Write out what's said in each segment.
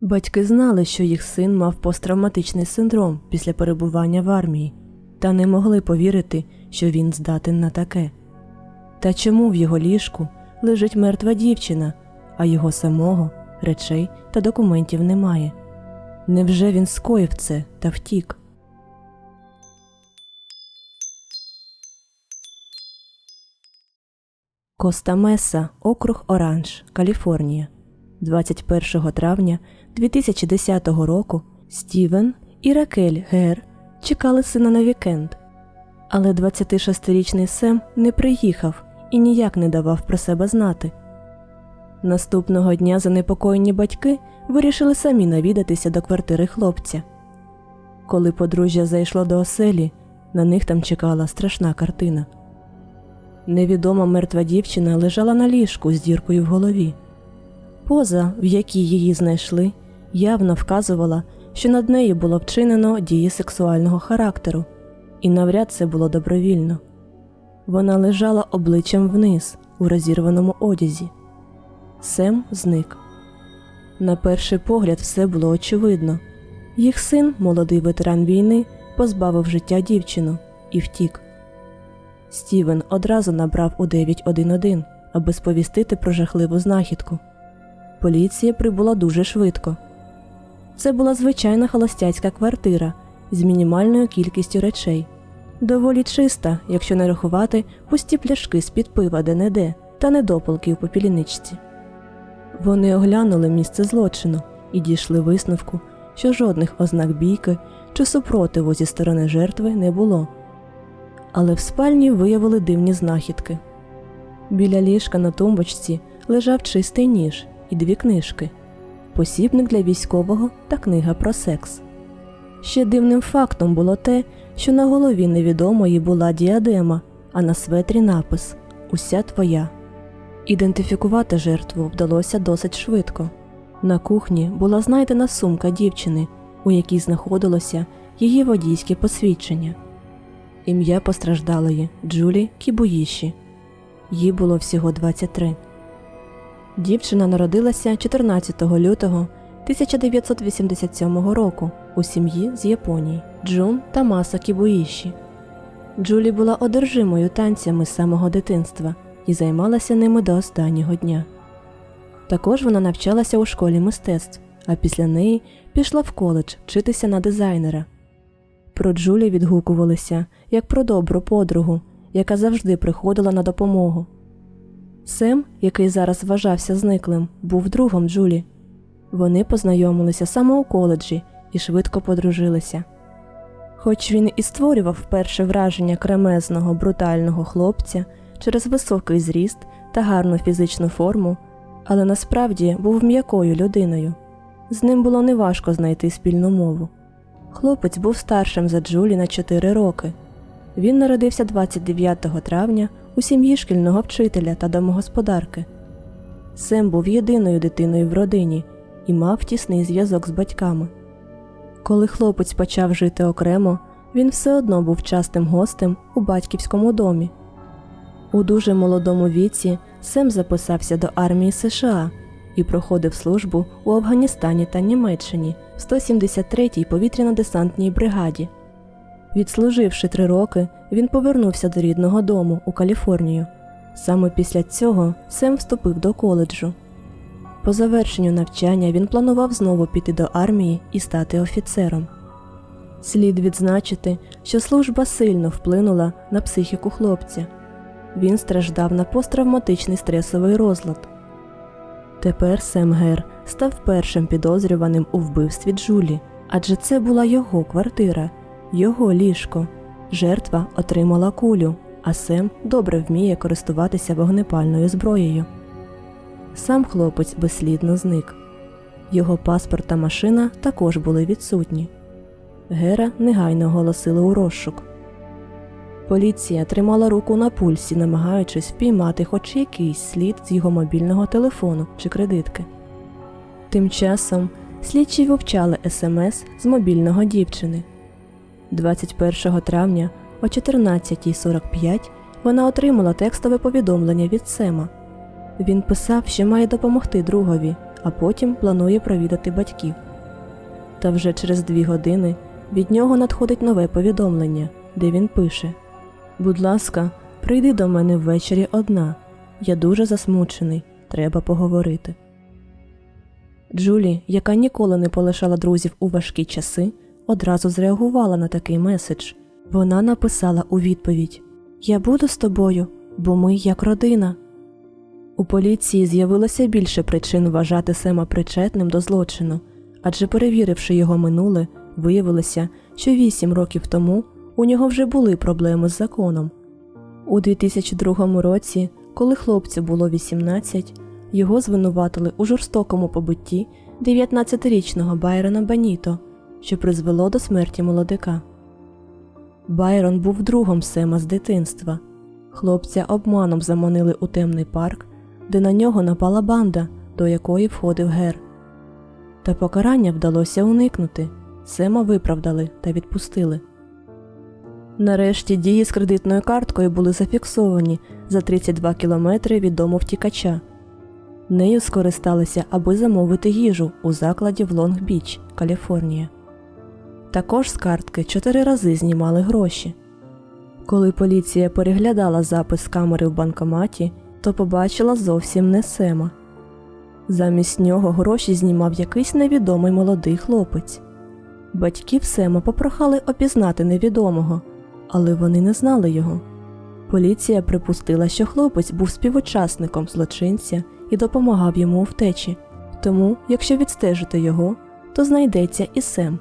Батьки знали, що їх син мав посттравматичний синдром після перебування в армії, та не могли повірити, що він здатен на таке. Та чому в його ліжку лежить мертва дівчина, а його самого речей та документів немає? Невже він скоїв це та втік? Коста Меса, округ Оранж, Каліфорнія. 21 травня 2010 року Стівен і Ракель Гер чекали сина на вікенд. Але 26-річний Сем не приїхав і ніяк не давав про себе знати. Наступного дня занепокоєні батьки вирішили самі навідатися до квартири хлопця. Коли подружжя зайшло до оселі, на них там чекала страшна картина. Невідома мертва дівчина лежала на ліжку з діркою в голові. Поза, в якій її знайшли, явно вказувала, що над нею було вчинено дії сексуального характеру, і навряд це було добровільно. Вона лежала обличчям вниз у розірваному одязі. Сем зник. На перший погляд все було очевидно. Їх син, молодий ветеран війни, позбавив життя дівчину і втік. Стівен одразу набрав у 911, аби сповістити про жахливу знахідку. Поліція прибула дуже швидко. Це була звичайна холостяцька квартира з мінімальною кількістю речей. Доволі чиста, якщо не рахувати пусті пляшки з-під пива де-не-де та недопалки у попіліничці. Вони оглянули місце злочину і дійшли висновку, що жодних ознак бійки чи супротиву зі сторони жертви не було. Але в спальні виявили дивні знахідки. Біля ліжка на тумбочці лежав чистий ніж і дві книжки посібник для військового та книга про секс. Ще дивним фактом було те, що на голові невідомої була діадема, а на светрі напис Уся твоя. Ідентифікувати жертву вдалося досить швидко. На кухні була знайдена сумка дівчини, у якій знаходилося її водійське посвідчення. Ім'я постраждалої Джулі Кібуїші. Їй було всього 23. Дівчина народилася 14 лютого 1987 року у сім'ї з Японії Джун та Маса Кібуїші. Джулі була одержимою танцями з самого дитинства і займалася ними до останнього дня. Також вона навчалася у школі мистецтв, а після неї пішла в коледж вчитися на дизайнера. Про Джулі відгукувалися як про добру подругу, яка завжди приходила на допомогу. Сем, який зараз вважався зниклим, був другом Джулі. Вони познайомилися саме у коледжі і швидко подружилися. Хоч він і створював перше враження кремезного, брутального хлопця через високий зріст та гарну фізичну форму, але насправді був м'якою людиною. З ним було неважко знайти спільну мову. Хлопець був старшим за Джулі на 4 роки. Він народився 29 травня у сім'ї шкільного вчителя та домогосподарки. Сем був єдиною дитиною в родині і мав тісний зв'язок з батьками. Коли хлопець почав жити окремо, він все одно був частим гостем у батьківському домі. У дуже молодому віці Сем записався до армії США і проходив службу у Афганістані та Німеччині в 173-й повітряно-десантній бригаді. Відслуживши три роки, він повернувся до рідного дому у Каліфорнію. Саме після цього Сем вступив до коледжу. По завершенню навчання він планував знову піти до армії і стати офіцером. Слід відзначити, що служба сильно вплинула на психіку хлопця. Він страждав на посттравматичний стресовий розлад. Тепер Сем Гер став першим підозрюваним у вбивстві Джулі, адже це була його квартира, його ліжко. Жертва отримала кулю, а Сем добре вміє користуватися вогнепальною зброєю. Сам хлопець безслідно зник. Його паспорт та машина також були відсутні. Гера негайно оголосили у розшук. Поліція тримала руку на пульсі, намагаючись впіймати хоч якийсь слід з його мобільного телефону чи кредитки. Тим часом слідчі вивчали смс з мобільного дівчини. 21 травня о 14.45 вона отримала текстове повідомлення від Сема. Він писав, що має допомогти другові, а потім планує провідати батьків. Та вже через дві години від нього надходить нове повідомлення, де він пише: Будь ласка, прийди до мене ввечері одна. Я дуже засмучений, треба поговорити. Джулі, яка ніколи не полишала друзів у важкі часи, одразу зреагувала на такий меседж. Вона написала у відповідь: Я буду з тобою, бо ми як родина. У поліції з'явилося більше причин вважати Сема причетним до злочину, адже перевіривши його минуле, виявилося, що вісім років тому у нього вже були проблеми з законом. У 2002 році, коли хлопцю було 18, його звинуватили у жорстокому побитті 19-річного Байрона Баніто, що призвело до смерті молодика. Байрон був другом Сема з дитинства. Хлопця обманом заманили у темний парк, де на нього напала банда, до якої входив Гер. Та покарання вдалося уникнути. Сема виправдали та відпустили. Нарешті дії з кредитною карткою були зафіксовані за 32 кілометри від дому втікача. Нею скористалися, аби замовити їжу у закладі в Лонг-Біч, Каліфорнія. Також з картки чотири рази знімали гроші. Коли поліція переглядала запис камери в банкоматі, то побачила зовсім не Сема. Замість нього гроші знімав якийсь невідомий молодий хлопець. Батьків Сема попрохали опізнати невідомого, але вони не знали його. Поліція припустила, що хлопець був співучасником злочинця і допомагав йому у втечі, тому, якщо відстежити його, то знайдеться і Сем.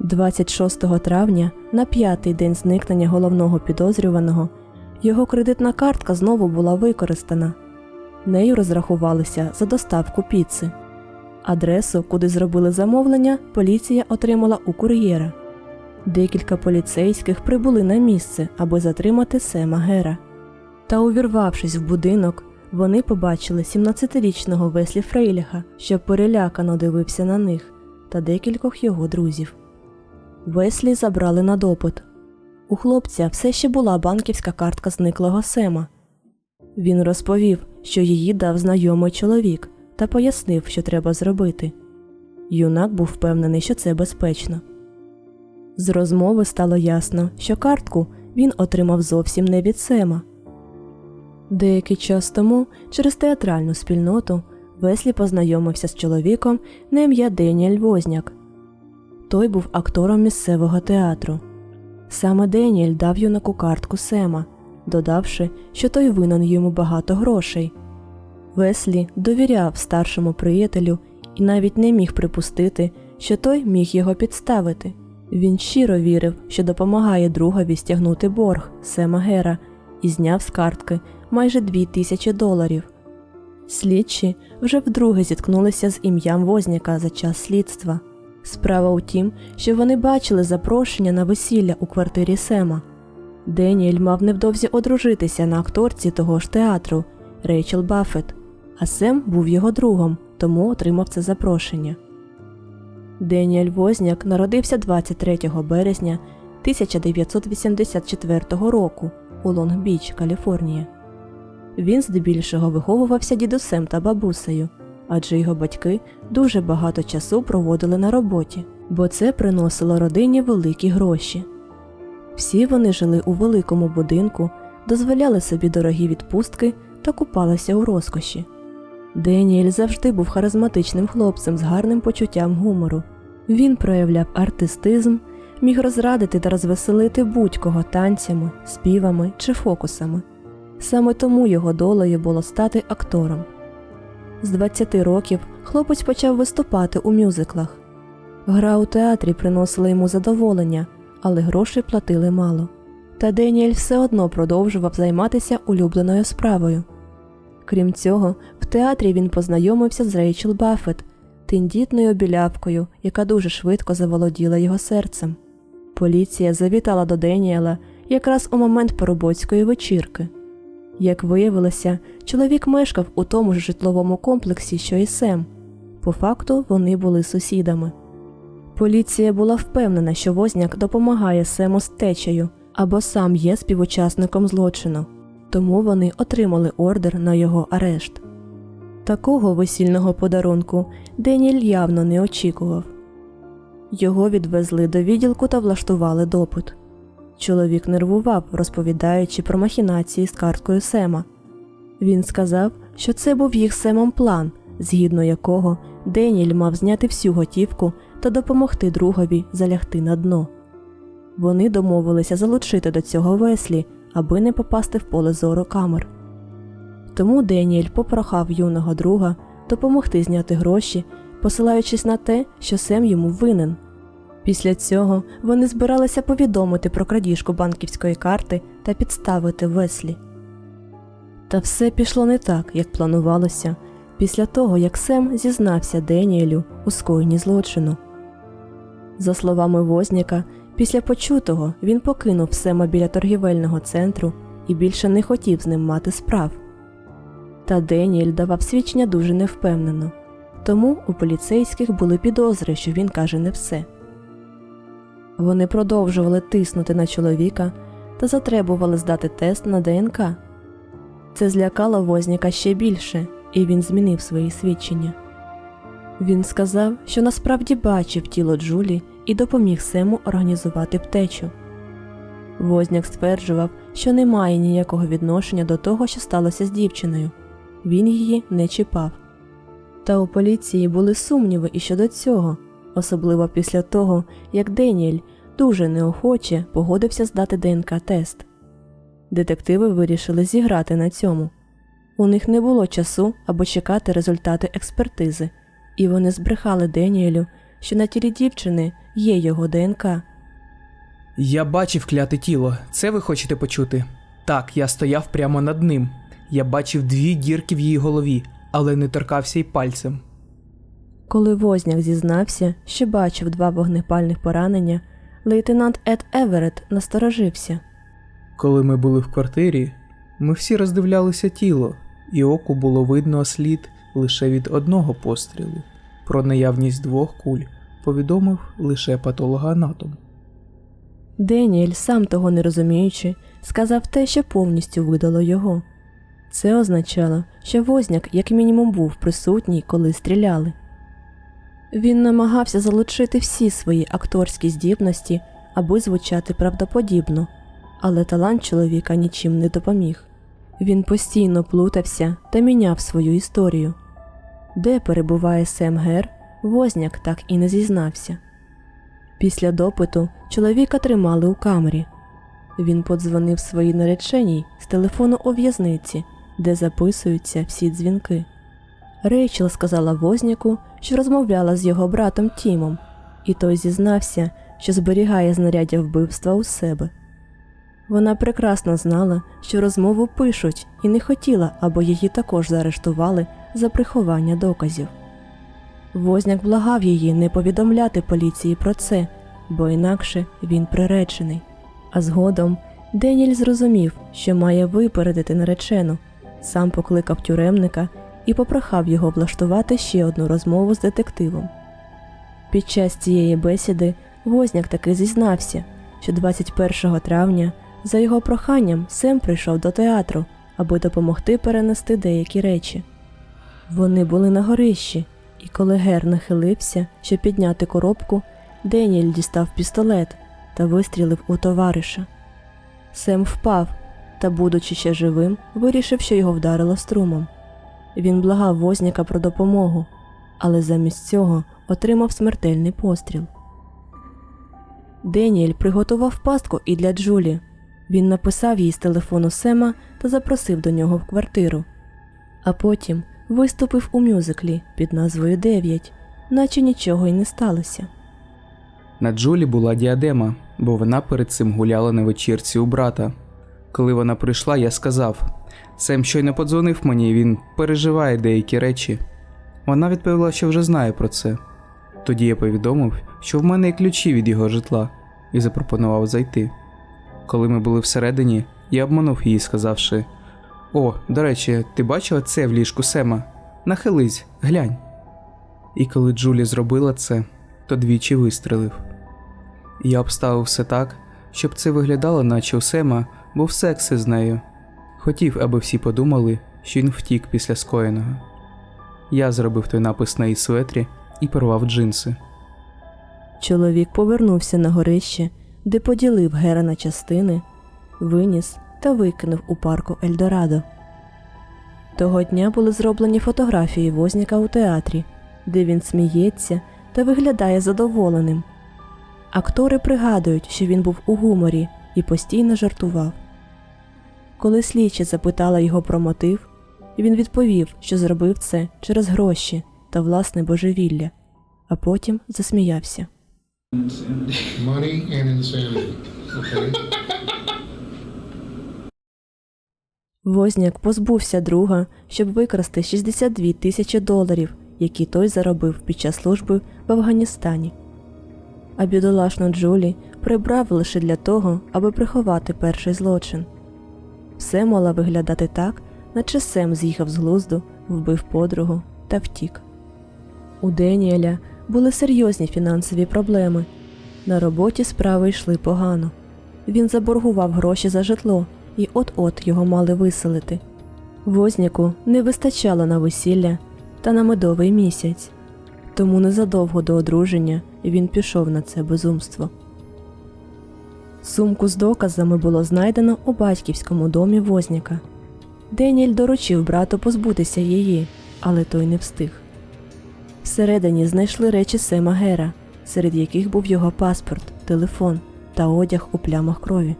26 травня, на п'ятий день зникнення головного підозрюваного, його кредитна картка знову була використана. Нею розрахувалися за доставку піци. Адресу, куди зробили замовлення, поліція отримала у кур'єра. Декілька поліцейських прибули на місце, аби затримати Сема Гера. Та, увірвавшись в будинок, вони побачили 17-річного Веслі Фрейліха, що перелякано дивився на них, та декількох його друзів. Веслі забрали на допит. У хлопця все ще була банківська картка зниклого Сема. Він розповів, що її дав знайомий чоловік, та пояснив, що треба зробити. Юнак був впевнений, що це безпечно. З розмови стало ясно, що картку він отримав зовсім не від Сема. Деякий час тому через театральну спільноту Веслі познайомився з чоловіком на ім'я Деніель Возняк. Той був актором місцевого театру. Саме Деніель дав юнаку картку Сема, додавши, що той винен йому багато грошей. Веслі довіряв старшому приятелю і навіть не міг припустити, що той міг його підставити. Він щиро вірив, що допомагає другові стягнути борг Сема Гера і зняв з картки майже дві тисячі доларів. Слідчі вже вдруге зіткнулися з ім'ям Возняка за час слідства. Справа у тім, що вони бачили запрошення на весілля у квартирі Сема. Деніель мав невдовзі одружитися на акторці того ж театру Рейчел Баффет, а Сем був його другом, тому отримав це запрошення. Деніель Возняк народився 23 березня 1984 року у Лонг-Біч, Каліфорнія. Він здебільшого виховувався дідусем та бабусею, адже його батьки дуже багато часу проводили на роботі, бо це приносило родині великі гроші. Всі вони жили у великому будинку, дозволяли собі дорогі відпустки та купалися у розкоші. Деніель завжди був харизматичним хлопцем з гарним почуттям гумору. Він проявляв артистизм, міг розрадити та розвеселити будь-кого танцями, співами чи фокусами. Саме тому його долею було стати актором. З 20 років хлопець почав виступати у мюзиклах. Гра у театрі приносила йому задоволення, але грошей платили мало. Та Деніель все одно продовжував займатися улюбленою справою. Крім цього, в театрі він познайомився з Рейчел Баффет, тендітною білявкою, яка дуже швидко заволоділа його серцем. Поліція завітала до Деніела якраз у момент поробоцької вечірки. Як виявилося, чоловік мешкав у тому ж житловому комплексі, що і Сем. По факту вони були сусідами. Поліція була впевнена, що Возняк допомагає Сему з течею або сам є співучасником злочину, тому вони отримали ордер на його арешт. Такого весільного подарунку Деніль явно не очікував. Його відвезли до відділку та влаштували допит. Чоловік нервував, розповідаючи про махінації з карткою Сема. Він сказав, що це був їх Семом план, згідно якого Деніль мав зняти всю готівку та допомогти другові залягти на дно. Вони домовилися залучити до цього веслі, аби не попасти в поле зору камер. Тому Деніель попрохав юного друга допомогти зняти гроші, посилаючись на те, що Сем йому винен. Після цього вони збиралися повідомити про крадіжку банківської карти та підставити Веслі. Та все пішло не так, як планувалося, після того, як Сем зізнався Деніелю у скоєнні злочину. За словами Возняка, після почутого він покинув Сема біля торгівельного центру і більше не хотів з ним мати справ. Та Деніель давав свідчення дуже невпевнено, тому у поліцейських були підозри, що він каже не все. Вони продовжували тиснути на чоловіка та затребували здати тест на ДНК. Це злякало Возняка ще більше, і він змінив свої свідчення. Він сказав, що насправді бачив тіло Джулі і допоміг Сему організувати втечу. Возняк стверджував, що не має ніякого відношення до того, що сталося з дівчиною. Він її не чіпав. Та у поліції були сумніви і щодо цього, особливо після того, як Деніель дуже неохоче погодився здати ДНК-тест. Детективи вирішили зіграти на цьому. У них не було часу або чекати результати експертизи, і вони збрехали Деніелю, що на тілі дівчини є його ДНК. Я бачив кляте тіло. Це ви хочете почути? Так, я стояв прямо над ним. Я бачив дві дірки в її голові, але не торкався й пальцем. Коли Возняк зізнався, що бачив два вогнепальних поранення, лейтенант Ед Еверет насторожився. Коли ми були в квартирі, ми всі роздивлялися тіло, і оку було видно слід лише від одного пострілу. Про наявність двох куль повідомив лише патологоанатом. Деніель, сам того не розуміючи, сказав те, що повністю видало його. Це означало, що Возняк як мінімум був присутній, коли стріляли. Він намагався залучити всі свої акторські здібності, аби звучати правдоподібно, але талант чоловіка нічим не допоміг. Він постійно плутався та міняв свою історію. Де перебуває Сем Гер, Возняк так і не зізнався. Після допиту чоловіка тримали у камері. Він подзвонив своїй нареченій з телефону у в'язниці, де записуються всі дзвінки. Рейчел сказала Возняку, що розмовляла з його братом Тімом, і той зізнався, що зберігає знаряддя вбивства у себе. Вона прекрасно знала, що розмову пишуть, і не хотіла, аби її також заарештували за приховання доказів. Возняк благав її не повідомляти поліції про це, бо інакше він приречений. А згодом Деніль зрозумів, що має випередити наречену, сам покликав тюремника і попрохав його влаштувати ще одну розмову з детективом. Під час цієї бесіди Возняк таки зізнався, що 21 травня за його проханням Сем прийшов до театру, аби допомогти перенести деякі речі. Вони були на горищі, і коли Гер нахилився, щоб підняти коробку, Деніль дістав пістолет та вистрілив у товариша. Сем впав та, будучи ще живим, вирішив, що його вдарило струмом. Він благав возняка про допомогу, але замість цього отримав смертельний постріл. Деніель приготував пастку і для Джулі. Він написав їй з телефону Сема та запросив до нього в квартиру. А потім виступив у мюзиклі під назвою Дев'ять, наче нічого й не сталося. На Джулі була діадема, бо вона перед цим гуляла на вечірці у брата. Коли вона прийшла, я сказав: Сем щойно подзвонив мені, він переживає деякі речі. Вона відповіла, що вже знає про це. Тоді я повідомив, що в мене є ключі від його житла, і запропонував зайти. Коли ми були всередині, я обманув її, сказавши: О, до речі, ти бачила це в ліжку Сема? Нахились, глянь. І коли Джулі зробила це, то двічі вистрелив. Я обставив все так, щоб це виглядало, наче у Сема був секс із нею. Хотів, аби всі подумали, що він втік після скоєного. Я зробив той напис на її светрі і порвав джинси. Чоловік повернувся на горище, де поділив Гера на частини, виніс та викинув у парку Ельдорадо. Того дня були зроблені фотографії Возніка у театрі, де він сміється та виглядає задоволеним. Актори пригадують, що він був у гуморі і постійно жартував. Коли слідчі запитала його про мотив, він відповів, що зробив це через гроші та власне божевілля, а потім засміявся. Money and insanity. Okay? Возняк позбувся друга, щоб викрасти 62 тисячі доларів, які той заробив під час служби в Афганістані. А бідолашну Джулі прибрав лише для того, аби приховати перший злочин. Все мало виглядати так, наче Сем з'їхав з глузду, вбив подругу та втік. У Деніеля були серйозні фінансові проблеми. На роботі справи йшли погано. Він заборгував гроші за житло, і от-от його мали виселити. Возняку не вистачало на весілля та на медовий місяць, тому незадовго до одруження він пішов на це безумство. Сумку з доказами було знайдено у батьківському домі Возняка. Деніель доручив брату позбутися її, але той не встиг. Всередині знайшли речі Сема Гера, серед яких був його паспорт, телефон та одяг у плямах крові.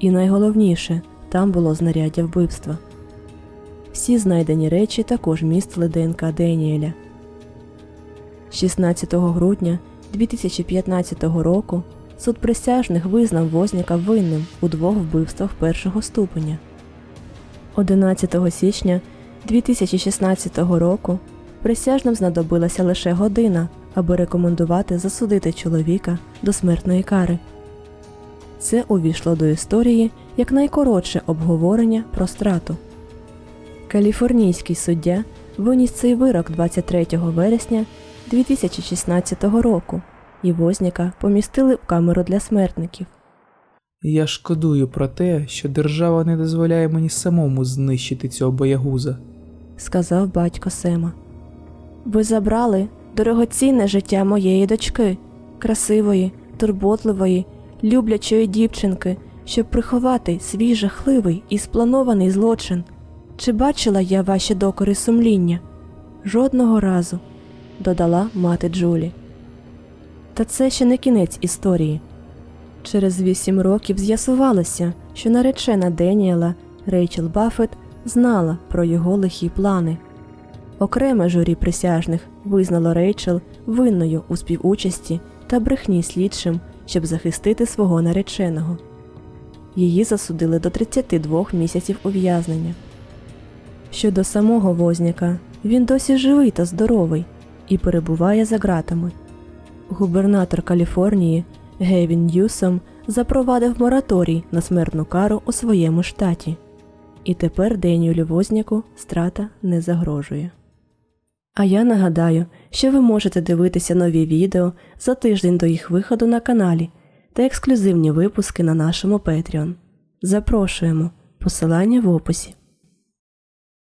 І найголовніше, там було знаряддя вбивства. Всі знайдені речі також містили ДНК Деніеля. 16 грудня 2015 року суд присяжних визнав Возняка винним у двох вбивствах першого ступеня. 11 січня 2016 року присяжним знадобилася лише година, аби рекомендувати засудити чоловіка до смертної кари. Це увійшло до історії як найкоротше обговорення про страту. Каліфорнійський суддя виніс цей вирок 23 вересня 2016 року, і Возняка помістили в камеру для смертників. Я шкодую про те, що держава не дозволяє мені самому знищити цього боягуза. сказав батько Сема. Ви забрали дорогоцінне життя моєї дочки, красивої, турботливої, люблячої дівчинки, щоб приховати свій жахливий і спланований злочин. Чи бачила я ваші докори сумління? Жодного разу, додала мати Джулі. Та це ще не кінець історії. Через вісім років з'ясувалося, що наречена Деніела Рейчел Баффет знала про його лихі плани. Окреме журі присяжних визнало Рейчел винною у співучасті та брехні слідчим, щоб захистити свого нареченого. Її засудили до 32 місяців ув'язнення. Щодо самого Возняка, він досі живий та здоровий і перебуває за ґратами. Губернатор Каліфорнії Гевін Ньюсом запровадив мораторій на смертну кару у своєму штаті. І тепер Деніелю Возняку страта не загрожує. А я нагадаю, що ви можете дивитися нові відео за тиждень до їх виходу на каналі та ексклюзивні випуски на нашому Patreon. Запрошуємо. Посилання в описі.